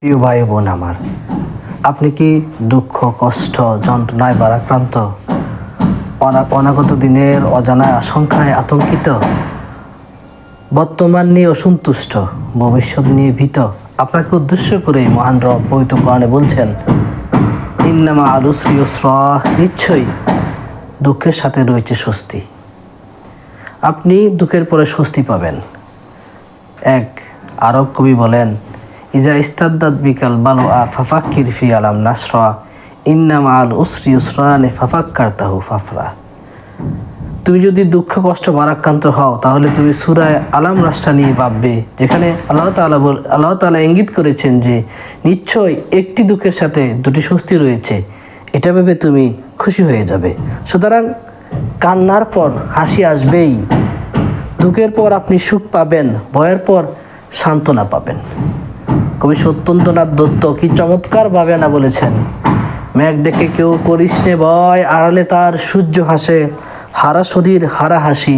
প্রিয় ভাই বোন আমার, আপনি কি দুঃখ, কষ্ট, যন্ত্রণায় বারাক্রান্ত অনা- অনাগত দিনের অজানায় আশঙ্কায় আতঙ্কিত? বর্তমান নিয়ে অসন্তুষ্ট, ভবিষ্যৎ নিয়ে ভীত? আপনাকে উদ্দেশ্য করে মহান রব পবিত্র কোরআনে বলছেন, ইন্নামা আলু আলুশ্রী নিশ্চয়ই দুঃখের সাথে রয়েছে স্বস্তি। আপনি দুঃখের পরে স্বস্তি পাবেন। এক আরব কবি বলেন ইজা বিকাল বালো আ ফাফাক্কির ফি আলাম নাসরা, ইন্নাম আল উসরি উসরানে ফাফাক্কার তাহু ফাফরা। তুমি যদি দুঃখ, কষ্ট বারাক্রান্ত হও, তাহলে তুমি সুরায় আলাম রাষ্ট্র নিয়ে ভাববে, যেখানে আল্লাহ তাআলা বল, আল্লাহ তাআলা ইঙ্গিত করেছেন যে, নিশ্চয় একটি দুঃখের সাথে দুটি স্বস্তি রয়েছে, এটা ভেবে তুমি খুশি হয়ে যাবে। সুতরাং কান্নার পর হাসি আসবেই, দুঃখের পর আপনি সুখ পাবেন, ভয়ের পর সান্ত্বনা পাবেন। কবি সত্যেন্দ্রনাথ দত্ত কি চমৎকারভাবে না বলেছেন? মেঘ দেখে কেউ করিস নে ভয়, আড়ালে তার সূর্য হাসে হারা শরীর, হারা হাসি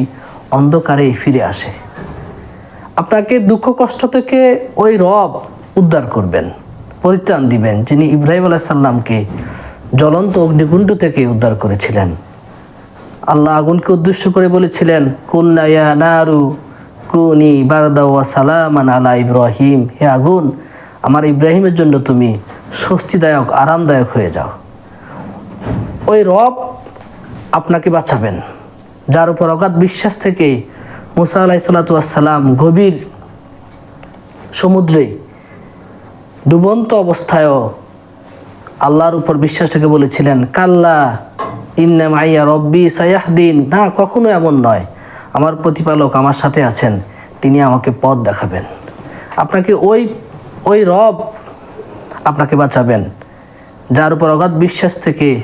অন্ধকারেই ফিরে আসে। আপনাকে দুঃখ কষ্ট থেকে ওই রব উদ্ধার করবেন, পরিত্রাণ দিবেন, যিনি ইব্রাহিম আলাহ সাল্লামকে জ্বলন্ত অগ্নিকুণ্ড থেকে উদ্ধার করেছিলেন। আল্লাহ আগুনকে উদ্দেশ্য করে বলেছিলেন কুল্লা ইয়া নারু কুনি বারদা সালামান আলা ইব্রাহিম, হে আগুন আমার ইব্রাহিমের জন্য তুমি স্বস্তিদায়ক, আরামদায়ক হয়ে যাও। ওই রব আপনাকে বাঁচাবেন। যার উপর অগাধ বিশ্বাস থেকে মুসা আলাহ সালাতাম গভীর সমুদ্রে ডুবন্ত অবস্থায়ও আল্লাহর উপর বিশ্বাস থেকে বলেছিলেন, কাল্লা ইন্না মাইয়া রব্বি সায়াহদিন। না, কখনো এমন নয়। আমার প্রতিপালক আমার সাথে আছেন, তিনি আমাকে পথ দেখাবেন। আপনাকে ওই ওই রব আপনাকে বাঁচাবেন, যার উপর অগাধ বিশ্বাস থেকে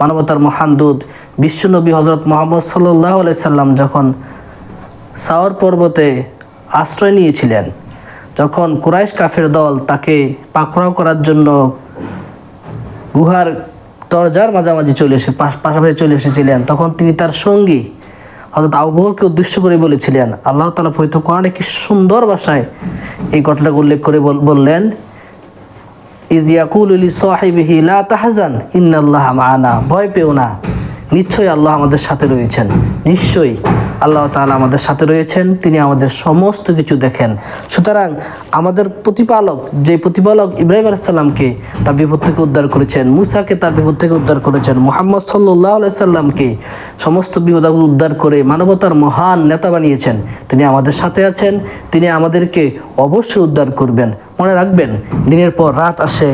মানবতার মহান দূত বিশ্বনবী হজরত মোহাম্মদ সাল্লাহ সাল্লাম যখন সাওয়ার পর্বতে আশ্রয় নিয়েছিলেন, যখন কুরাইশ কাফের দল তাকে পাকড়াও করার জন্য গুহার দরজার মাঝামাঝি চলে এসে, পাশ- পাশাপাশি চলে এসেছিলেন, তখন তিনি তার সঙ্গী হজরত আবুবকরকে উদ্দেশ্য করে বলেছিলেন, আল্লাহ তালা ফৈত কোরআনে কি সুন্দর ভাষায় এই ঘটনাকে উল্লেখ করে বল- বললেন, ইজ ইয়াকুল সাহিবিহি লা তাহজান, ইন্নাল্লাহ মাআনা। ভয় পেও না। নিশ্চয়ই আল্লাহ আমাদের সাথে রয়েছেন। নিশ্চয়ই। আল্লাহ তাআলা আমাদের সাথে রয়েছেন, তিনি আমাদের সমস্ত কিছু দেখেন। সুতরাং আমাদের প্রতিপালক, যে প্রতিপালক ইব্রাহিম আলাইসাল্লামকে তার বিপদ থেকে উদ্ধার করেছেন, মুসাকে তার বিপদ থেকে উদ্ধার করেছেন, মোহাম্মদ সাল্লাহ সাল্লামকে সমস্ত বিপদ উদ্ধার করে মানবতার মহান নেতা বানিয়েছেন। তিনি আমাদের সাথে আছেন, তিনি আমাদেরকে অবশ্যই উদ্ধার করবেন। মনে রাখবেন, দিনের পর রাত আসে,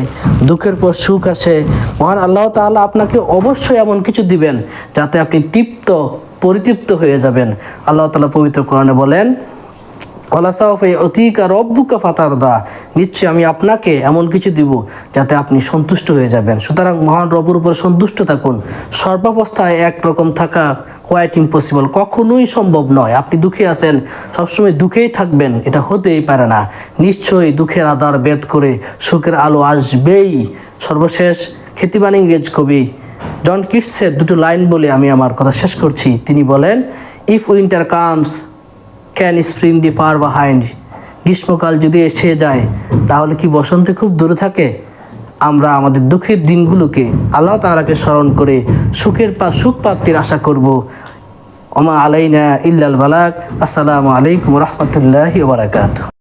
দুঃখের পর সুখ আসে। মহান আল্লাহ তাআলা আপনাকে অবশ্যই এমন কিছু দিবেন, যাতে আপনি তৃপ্ত পরিতৃপ্ত হয়ে যাবেন। আল্লাহ তাআলা পবিত্র কোরআনে বলেন অতিকা রব্বুকা ফাতারদা। নিশ্চয়ই আমি আপনাকে এমন কিছু দিব যাতে আপনি সন্তুষ্ট হয়ে যাবেন। সুতরাং মহান রবের উপর সন্তুষ্ট থাকুন। সর্বাবস্থায় একরকম থাকা কোয়াইট ইম্পসিবল কখনোই সম্ভব নয়। আপনি দুঃখে আছেন, সবসময় দুঃখেই থাকবেন, এটা হতেই পারে না। নিশ্চয়ই দুঃখের আধার বেদ করে সুখের আলো আসবেই। সর্বশেষ খ্যাতিমান ইংরেজ কবি জন কিটসের দুটো লাইন বলে আমি আমার কথা শেষ করছি। তিনি বলেন if winter comes can spring the far behind গ্রীষ্মকাল যদি এসে যায়, তাহলে কি বসন্তে খুব দূরে থাকে? আমরা আমাদের দুঃখের দিনগুলোকে আল্লাহ তাআলাকে স্মরণ করে সুখের পা সুখ প্রাপ্তির আশা করব। ওমা আলাইনা ইল্লাল বালাক আসসালামু আলাইকুম রহমতুল্লাহি বারাকাতুহ।